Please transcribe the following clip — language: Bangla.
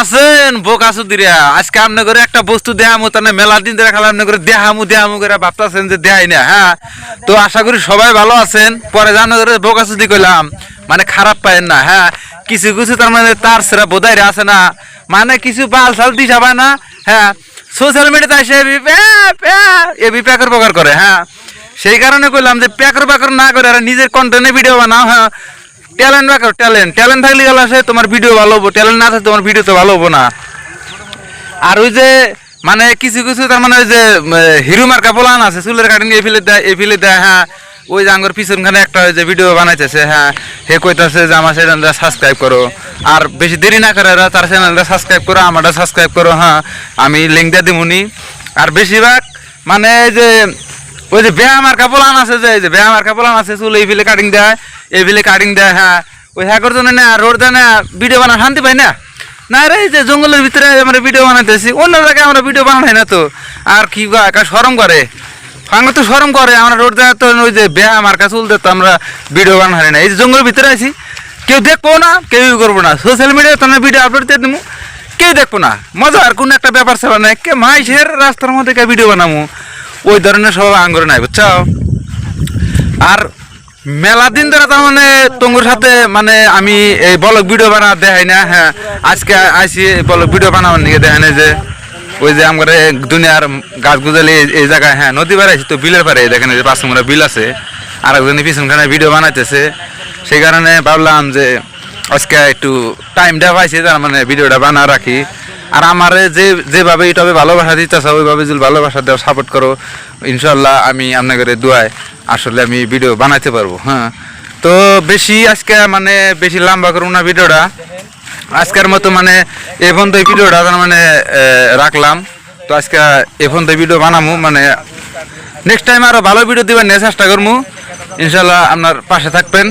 আছেন? বোকা সুদিরা। আজকে আপনি করে একটা বস্তু দেহামু তাহলে মেলা দিন ধরে খালা আপনি করে দেহামু দেহামু করে ভাবতেছেন যে দেহাই না হ্যাঁ? তো আশা করি সবাই ভালো আছেন। পরে জানো করে বোকা সুদি কইলাম মানে খারাপ পায়েন না হ্যাঁ? কিছু কিছু তার মানে তার সেরা বোধাই আছে না। মানে কিছু বাল সাল দিশা পায় না হ্যাঁ? সোশ্যাল মিডিয়াতে এসে এ বিপ্যাকের প্রকার করে হ্যাঁ? সেই কারণে কইলাম যে প্যাকর প্যাকর না করে আর নিজের কন্টেন্টে ভিডিও বানাও হ্যাঁ? Talent ব্যাকর talent. ট্যালেন্ট থাকলে গেলে সে তোমার ভিডিও ভালো হব, ট্যালেন্ট না থাকলে তোমার ভিডিও তো ভালো হব না। আর ওই যে মানে কিছু কিছু তার মানে ওই যে হিরো মার্কা পোলান আছে, চুলের কাটিং এই ফেলে দেয় এই ফেলে দেয় হ্যাঁ। ওই যে আঙ্গুর পিছনখানে একটা ওই যে ভিডিও বানাইতেছে হ্যাঁ। হে কইতাছে যে আমার চ্যানেলটা সাবস্ক্রাইব করো। আর বেশি দেরি না করে তার চ্যানেলটা সাবস্ক্রাইব করো, আমারটা সাবস্ক্রাইব করো হ্যাঁ। আমি লিঙ্ক দিয়ে দিমুনি। আর বেশিরভাগ মানে যে ওই যে বেহা মার্কা পোলান আছে যে যে বেহা মার্কা পোলান আছে, চুল এই ফেলে কাটিং দেয়, এই ফেলে কাটিং দেয় হ্যাঁ। ওই হ্যাকর জন্য না, রোড দেয় না ভিডিও বানা শান্তি পাই না। না রে যে জঙ্গলের ভিতরে আমরা ভিডিও বানাইতেছি, অন্য জায়গায় আমরা ভিডিও বানাই না তো। আর কি একা সরম করে? ফাঙ্গ তো সরম করে, আমরা রোড দেওয়া তো, ওই যে আমার কাছে চলতে তো আমরা ভিডিও বানাই না। এই যে জঙ্গলের ভিতরে আছি কেউ দেখব না কেউই করব না। সোশ্যাল মিডিয়ায় তো ভিডিও আপলোড দিয়ে দেবো কেউ দেখব না। মজা আর কোনো একটা ব্যাপার সেবা নাই, কে মাইসের রাস্তার মধ্যে কে ভিডিও বানাবো ওই ধরনের সব আঙ্গুর নাই বুঝছ আর মেলা দিন ধরে তার মানে তোমার সাথে মানে আমি এই বলক ভিডিও বানা দেখাই না হ্যাঁ। আজকে আইসি বলক ভিডিও বানাবার নিয়ে দেখাই না যে, ওই যে আমার দুনিয়ার গাছ গুজালি এই- জায়গায় হ্যাঁ নদী আছি তো, বিলের পাড়ে দেখেন যে পাঁচ বিল আছে। আর একজন পিছনখানে ভিডিও বানাইতেছে। সেই কারণে ভাবলাম যে আজকে একটু টাইম দেওয়া পাইছি, তার মানে ভিডিওটা বানা রাখি। আর আমার যে, যেভাবে ইউটিউবে ভালোবাসা দিতেছে, ওইভাবে যদি ভালোবাসা দেওয়া সাপোর্ট করো ইনশাল্লাহ আমি আপনাদের দোয়ায় আসলে আমি ভিডিও বানাইতে পারব হ্যাঁ। তো বেশি আজকে মানে বেশি লম্বা করব না ভিডিওটা। আজকের মতো মানে এখন তো ভিডিওটা তার মানে রাখলাম। তো আজকে এখন তো ভিডিও বানামু মানে নেক্সট টাইম আরও ভালো ভিডিও দিবার নিয়ে চেষ্টা করব ইনশাল্লাহ আপনার পাশে থাকবেন।